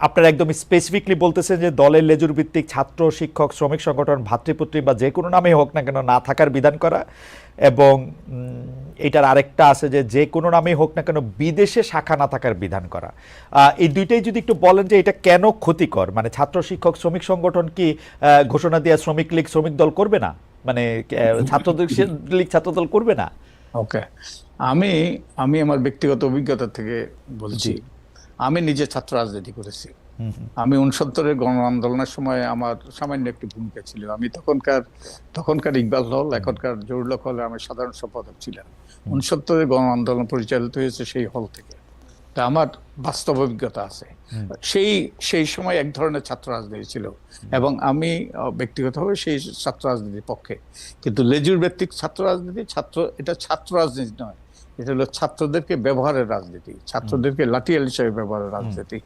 আপনারা একদম স্পেসিফিকলি বলতেছেন যে দলের লেজুর ভিত্তিক ছাত্র শিক্ষক শ্রমিক সংগঠন ভাতৃপুত্রী বা যে কোনো নামেই হোক না কেন না থাকার বিধান করা এবং এটার আরেকটা আছে যে যে কোনো নামেই হোক না কেন বিদেশে শাখা না থাকার বিধান করা। এই দুইটাই যদি একটু বলেন যে এটা কেন ক্ষতিকর? মানে ছাত্র শিক্ষক শ্রমিক সংগঠন কি ঘোষণা দিয়ে শ্রমিক লীগ শ্রমিক দল করবে না? মানে ছাত্রদের লীগ ছাত্র দল করবে না? ওকে আমি আমি আমার ব্যক্তিগত অভিজ্ঞতা থেকে বলছি। আমি নিজে ছাত্র রাজনীতি করেছি আমি উনসত্তরের গণ আন্দোলনের সময় আমার সামান্য একটি ভূমিকা ছিল। আমি তখনকার তখনকার ইকবাল হল এখনকার জরুলক হলে আমি সাধারণ সম্পাদক ছিলাম। উনসত্তরের গণ আন্দোলন পরিচালিত হয়েছে সেই হল থেকে। তা আমার বাস্তব অভিজ্ঞতা আছে। সেই সেই সময় এক ধরনের ছাত্র রাজনীতি ছিল এবং আমি ব্যক্তিগতভাবে সেই ছাত্র রাজনীতির পক্ষে। কিন্তু লেজুর ভিত্তিক ছাত্র রাজনীতি ছাত্র এটা ছাত্র রাজনীতি নয়। এটা হলো ছাত্রদেরকে ব্যবহারের রাজনীতি ছাত্রদেরকে লাঠিয়াল হিসেবে ব্যবহারের রাজনীতি।